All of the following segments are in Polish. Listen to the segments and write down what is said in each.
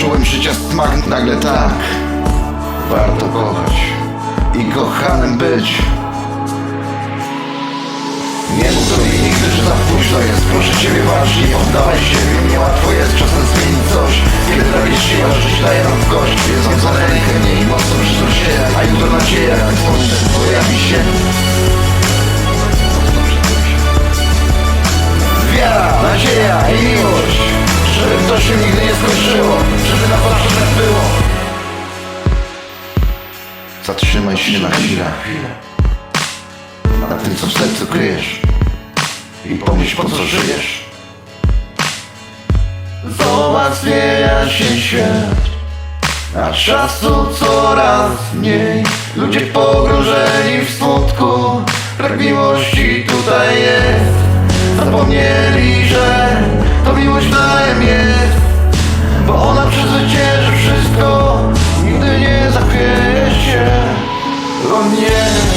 Poczułem życia smak nagle tak. Warto kochać i kochanym być. Nie mów sobie nigdy, że za późno jest. Proszę Ciebie walcz, nie poddawaj się Wiem, niełatwo jest czasem zmienić coś. Kiedy prawie siła, Ci daje nam w kość. Wiedzą za rękę mnie i mocno się A jutro nadzieja, jak słońce pojawi się Na zawsze tak było. Zatrzymaj się na chwilę. Na tym co w sercu kryjesz. I pomyśl po co żyjesz. Zobacz się świat. A czasu coraz mniej. Ludzie pogrążeni w smutku. Brak miłości tutaj jest. Zapomnieli, że to miłość dajem yeah.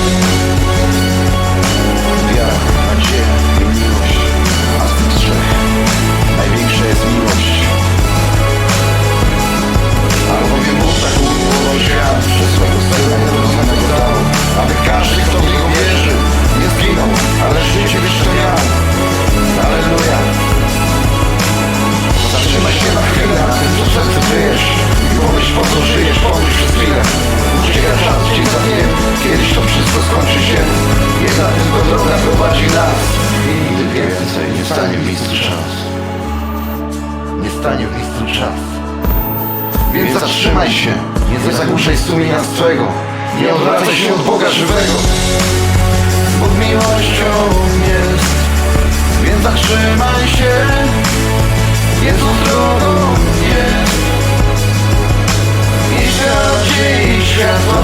Stanie w miejscu czas. Nie stanie w miejscu czas. Więc zatrzymaj się, nie zagłuszaj sumienia swego. Nie odwracaj się od Boga żywego. Bóg miłością jest. Więc zatrzymaj się. Jezus drogą jest. I nadziei światła